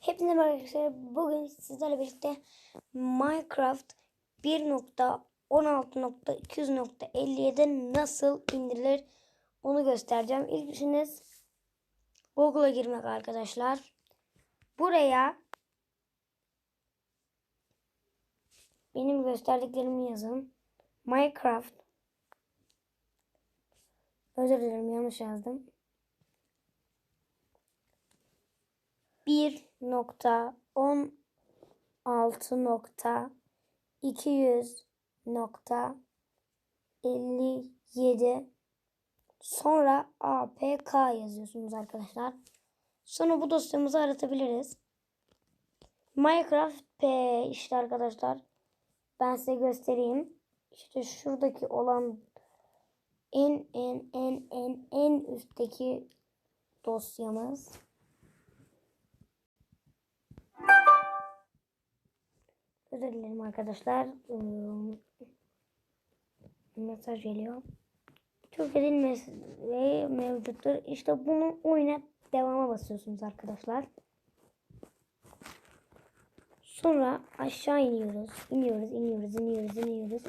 Hepinize merhaba arkadaşlar. Bugün sizlerle birlikte Minecraft 1.16.200.57 nasıl indirilir onu göstereceğim. İlk işiniz Google'a girmek arkadaşlar. Buraya benim gösterdiklerimi yazın. Minecraft Özür dilerim yanlış yazdım. 1.16.200.57 sonra APK yazıyorsunuz arkadaşlar. Sonra bu dosyamızı aratabiliriz. Minecraft P işte arkadaşlar. Ben size göstereyim. İşte şuradaki olan en en en en en üstteki dosyamız. Özür dilerim arkadaşlar. Mesaj geliyor. Çok edilmesi mevcuttur. İşte bunu oynat devama basıyorsunuz arkadaşlar. Sonra aşağı iniyoruz. İniyoruz, iniyoruz, iniyoruz, iniyoruz.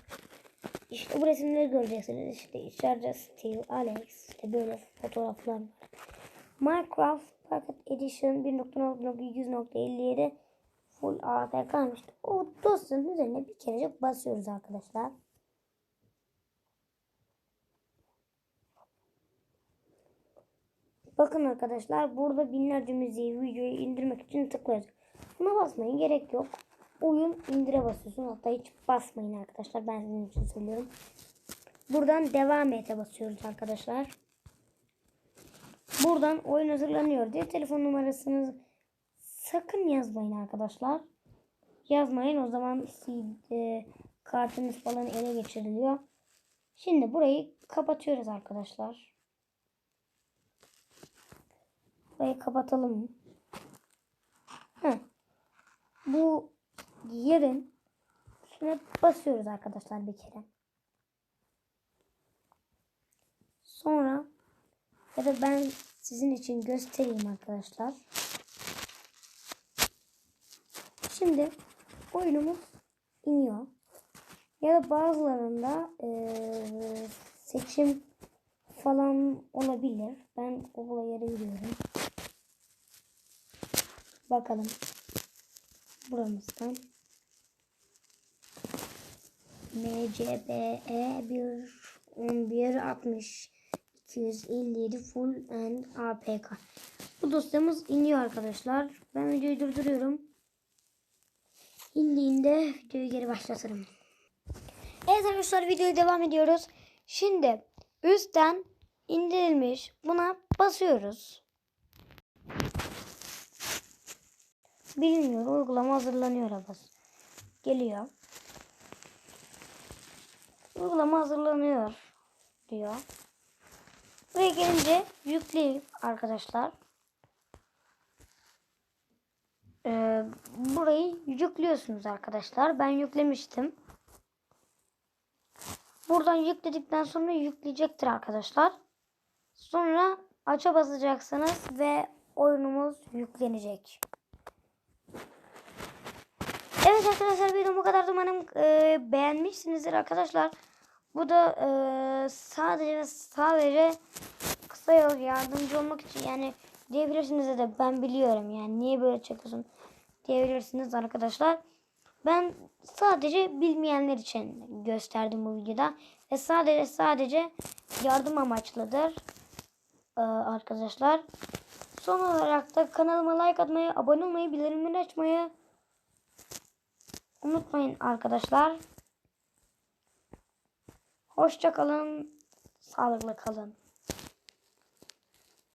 İşte bu resimleri göreceksiniz. İşte içeride Steve, Alex, işte böyle fotoğraflar var. Minecraft Pocket Edition 1.16.100.57 full APK kalmıştı. O dosyanın üzerine bir kere basıyoruz arkadaşlar. Bakın arkadaşlar burada binlerce müziği videoyu indirmek için tıklıyoruz. Buna basmayın gerek yok. Oyun indire basıyorsun. Hatta hiç basmayın arkadaşlar. Ben sizin için söylüyorum. Buradan devam ete basıyoruz arkadaşlar. Buradan oyun hazırlanıyor diye telefon numarasını sakın yazmayın arkadaşlar. Yazmayın o zaman e, kartınız falan ele geçiriliyor. Şimdi burayı kapatıyoruz arkadaşlar. Burayı kapatalım. Heh. Bu yerin üstüne basıyoruz arkadaşlar bir kere. Sonra ya da ben sizin için göstereyim arkadaşlar. Şimdi oyunumuz iniyor. Ya da bazılarında eee, seçim falan olabilir. Ben Google'a yere giriyorum. Bakalım. Buramızdan. MCBE 1 11 60 257 full and APK. Bu dosyamız iniyor arkadaşlar. Ben videoyu durduruyorum. İndiğinde videoyu geri başlatırım. Evet arkadaşlar videoya devam ediyoruz. Şimdi üstten indirilmiş buna basıyoruz. Bilmiyor uygulama hazırlanıyor bas. Geliyor. Uygulama hazırlanıyor diyor. Buraya gelince yükleyip arkadaşlar ee, burayı yüklüyorsunuz arkadaşlar. Ben yüklemiştim. Buradan yükledikten sonra yükleyecektir arkadaşlar. Sonra aça basacaksınız ve oyunumuz yüklenecek. Evet arkadaşlar videom bu kadar. Umarım e, beğenmişsinizdir arkadaşlar. Bu da e, sadece ve sadece kısa yol yardımcı olmak için yani diyebilirsiniz de ben biliyorum yani niye böyle çekiyorsun diyebilirsiniz arkadaşlar. Ben sadece bilmeyenler için gösterdim bu videoda ve sadece sadece yardım amaçlıdır e, arkadaşlar. Son olarak da kanalıma like atmayı, abone olmayı, bildirimleri açmayı unutmayın arkadaşlar. Hoşça kalın, sağlıklı kalın.